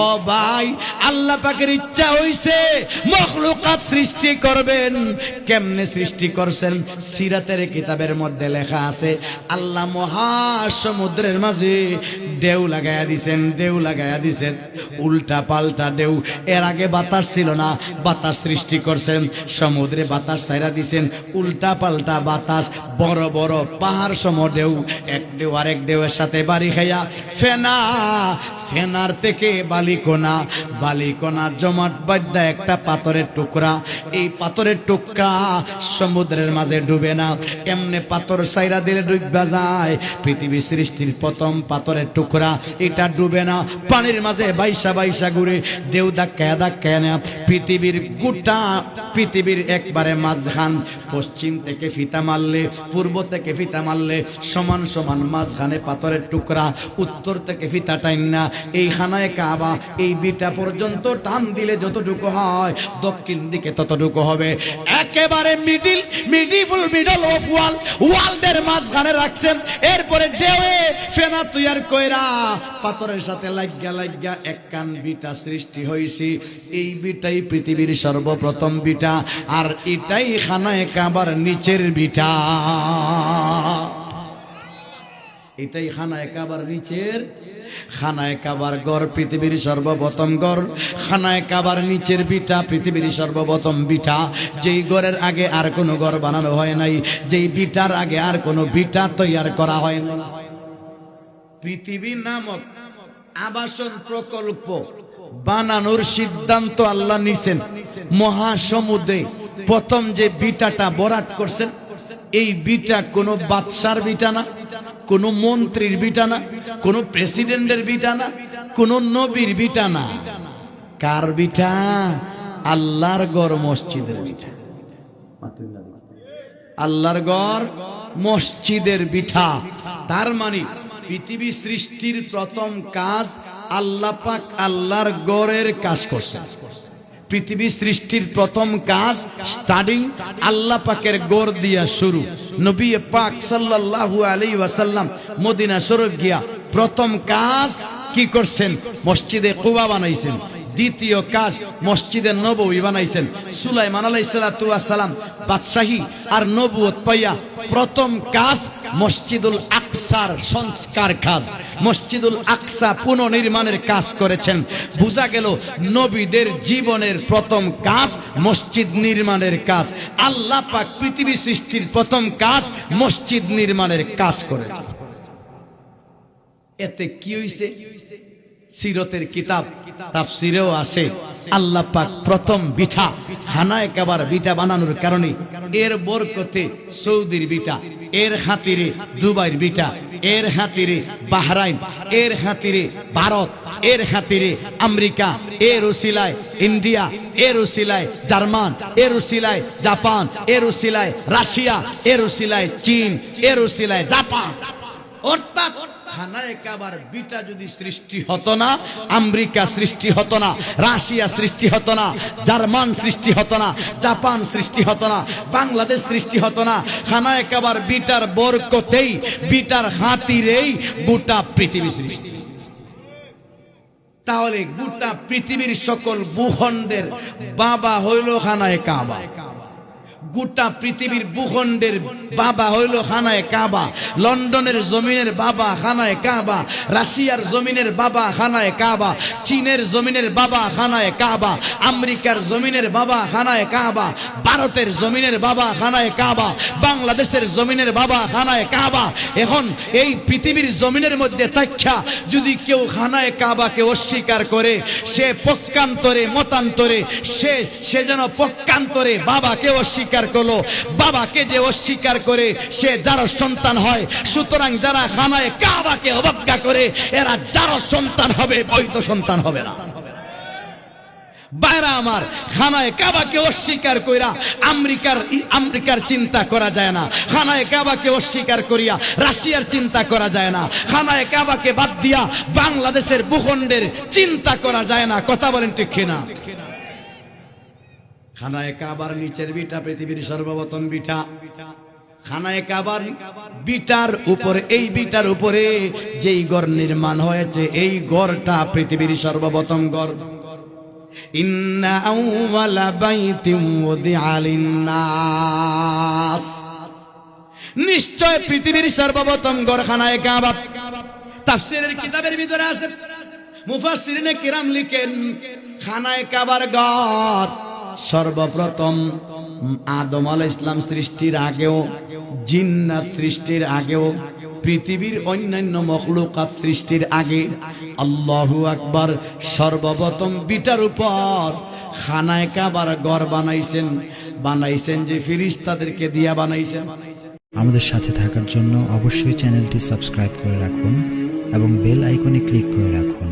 ও ভাই, আল্লাহ পাকের ইচ্ছা হইছে মখলুকাত সৃষ্টি করবেন। কেমনে সৃষ্টি করছেন? সিরাতের কিতাবের মধ্যে লেখা আছে, আল্লাহ মহাসমুদ্রের মাঝে ঢেউ লাগাইয়া দিছেন, ঢেউ লাগাইয়া দিছেন। উল্টা পাল্টা ঢেউ, এর আগে বাতাস ছিল না, বাতাস সৃষ্টি করছেন, সমুদ্রে বাতাস ছাইরা দিছেন। উল্টা পাল্টা বাতাস, বড় বড় পাহাড় সম ঢেউ, এক ঢেউ আরেক ঢেউয়ের সাথে বাড়ি খাইয়া ফেনা, ফেনার থেকে বালিকোনা। বালিকোনা জমাট বাদ্যা একটা পাথরের টুকরা। এই পাথরের টুকরা সমুদ্রের মাঝে ডুবে না। এমনি পাথর সাইরা দিলে ডুববা যায়? পৃথিবী সৃষ্টির প্রথম পাথরের টুকরা। এটা ডুবে না। পানির মাঝে বাইসা বাইসা ঘুরে দেউ ধাক্কায় ধাক্কায় না। পৃথিবীর গোটা, পৃথিবীর একবারে মাঝখান। পশ্চিম থেকে ফিতা মারলে, পূর্ব থেকে ফিতা মারলে সমান সমান মাঝখানে পাথরের টুকরা। উত্তর থেকে ফিতা টাইন না। এই খানায় কাবা এই বিটা পর্যন্ত টান দিলে যতটুকু হয়, দক্ষিণ দিকে ততটুকু হবে। একেবারে মিডিল মিডিফুল মিডল অফ ওয়াল ওয়ার্ল্ডের মাঝখানে রাখছেন। এরপরে ডেওয়ে ফেনা তুইয়ার কইরা পাথরের সাথে লাগিয়া লাগিয়া এক কান বিটা সৃষ্টি হয়েছে এই বিটাই পৃথিবীর সর্বপ্রথম বিটা, আর এটাই খানায় কাবার নিচের বিটা। এটাই খানায় কাবার নিচের, খানায় কাবার গড় পৃথিবীর সর্বপ্রথম গড়, খানায় কাবার নিচের বিটা পৃথিবীর সর্বপ্রথম বিটা। যেই গড়ের আগে আর কোনো গড় বানানো হয় নাই, যেই বিটার আগে আর কোনো বিটা তৈয়ার করা হয় না পৃথিবী নামক আবাসন প্রকল্প বানানোর সিদ্ধান্ত আল্লাহ নিছেন। মহাসমুদ্রে প্রথম যে বিটাটা বরাট করছেন, এই বিটা কোনো বাদশার বিটা না। কোনো মন্ত্রীর বিটা না কোনো প্রেসিডেন্টের বিটা না কোনো নবীর বিটা না কার বিটা? আল্লাহর গড় মসজিদের আল্লাহর গড় মসজিদের বিঠা তার মানে পৃথিবী সৃষ্টির প্রথম কাজ আল্লাহ পাক আল্লাহর গড়ের কাজ করছেন। পৃথিবী সৃষ্টির প্রথম কাজ স্টার্টিং আল্লাহ পাকের গোর দিয়া শুরু। নবী পাক সাল্লাল্লাহু আলাইহি ওয়াসাল্লাম মদিনা শরীফ গিয়া প্রথম কাজ কি করছেন? মসজিদে কুবা বানাইছেন। দ্বিতীয় কাজ মসজিদের নবী বানাইছেন। সুলাইমান আলাইসালাম বাদশাহী আর নবুয়ত পাইয়া প্রথম কাজ মসজিদুল আকসার সংস্কার কাজ। মসজিদুল আকসা পুনর্নির্মাণের কাজ করেছেন। বোঝা গেল নবীদের জীবনের প্রথম কাজ মসজিদ নির্মাণের কাজ। আল্লাহ পাক পৃথিবী সৃষ্টির প্রথম কাজ মসজিদ নির্মাণের কাজ করে এতে কি হইছে? সিরতের কিতাব, তাফসিরেও আছে। আল্লাহ পাক প্রথম বিঠা, হানায় কাবার বিটা বানানোর কারণে এর বরকতে সৌদির বিটা এর খাতিরে দুবাইয়ের বিটা এর খাতিরে বাহরাইন, এর খাতিরে ভারত, এর খাতিরে আমেরিকা, এর ওসিলায় ইন্ডিয়া, এর ওসিলায় জার্মান, এর ওসিলায় জাপান, এর ওসিলায় রাশিয়া, এর ওসিলায় চীন, এর ওসিলায় জাপান। অর্থাৎ খানায় কাবার বিটা যদি সৃষ্টি হতো না, আমেরিকা সৃষ্টি হতো না, রাশিয়া সৃষ্টি হতো না, জার্মান সৃষ্টি হতো না, জাপান সৃষ্টি হতো না, বাংলাদেশ সৃষ্টি হতো না, খানায় কাবার বিটার বরকতেই, বিটার হাতিরেই গোটা পৃথিবী সৃষ্টি। তাহলে গোটা পৃথিবীর সকল ভূখণ্ডের বাবা হইল খানায় কাবা। গোটা পৃথিবীর ভূখণ্ডের বাবা হইল খানায় কাবা, লন্ডনের জমিনের বাবা খানায় কাবা, রাশিয়ার জমিনের বাবা খানায় কাবা, চীনের জমিনের বাবা খানায় কাবা, আমেরিকার জমিনের বাবা খানায় কাবা, ভারতের জমিনের বাবা খানায় কাবা, বাংলাদেশের জমিনের বাবা খানায় কাবা। এখন এই পৃথিবীর জমিনের মধ্যে থাকা যদি কেউ খানায় কাবাকে অস্বীকার করে, সে পক্ষান্তরে, মতান্তরে, সে সে যেন পক্ষান্তরে বাবাকে অস্বীকার করল। বাবাকে যে অস্বীকার করে, সে যার সন্তান হয়, সুতরাং যারা খানায় কাবাকে অবজ্ঞা করে, এরা যার সন্তান হবে, বৈধ সন্তান হবে না। বাইরা আমার খানায় কাবাকে অস্বীকার কইরা আমেরিকার আমেরিকার চিন্তা করা যায় না। খানায় কাবাকে অস্বীকার করিয়া রাশিয়ার চিন্তা করা যায় না। খানায় কাবাকে বাদ দিয়া বাংলাদেশের ভূখণ্ডের চিন্তা করা যায় না। কথা বলেন ঠিক কিনা? খানায় কাবার নিচের বিটা, পৃথিবীর সর্বপ্রথম বিটা। খানায় কাবার বিটার উপরে, এই বিটার উপরে যেই গড় নির্মাণ হয়েছে, এই গড়টা পৃথিবীর সর্বপ্রথম গড়। ইন্না আউওয়ালা বাইতিন ওদিআ লিন্নাস। নিশ্চয় পৃথিবীর সর্বপ্রথম গড়খানায় কাবা। তাফসিরের কিতাবের ভিতরে আছে। মুফাসসিরিনে কিরাম লিখেন, খানায় কাবার গড়। সর্বপ্রথম আদম আলাইহিস ইসলাম সৃষ্টির আগেও, জিন্নাত সৃষ্টির আগেও, পৃথিবীর অন্যান্য মখলুকাত সৃষ্টির আগে আল্লাহু আকবার সর্বপ্রথম বিটার উপর খানায় কাবার গড় বানাইছেন। বানাইছেন যে ফিরিস্তাদেরকে দিয়া বানাইছেন। আমাদের সাথে থাকার জন্য অবশ্যই চ্যানেলটি সাবস্ক্রাইব করে রাখুন এবং বেল আইকনে ক্লিক করে রাখুন।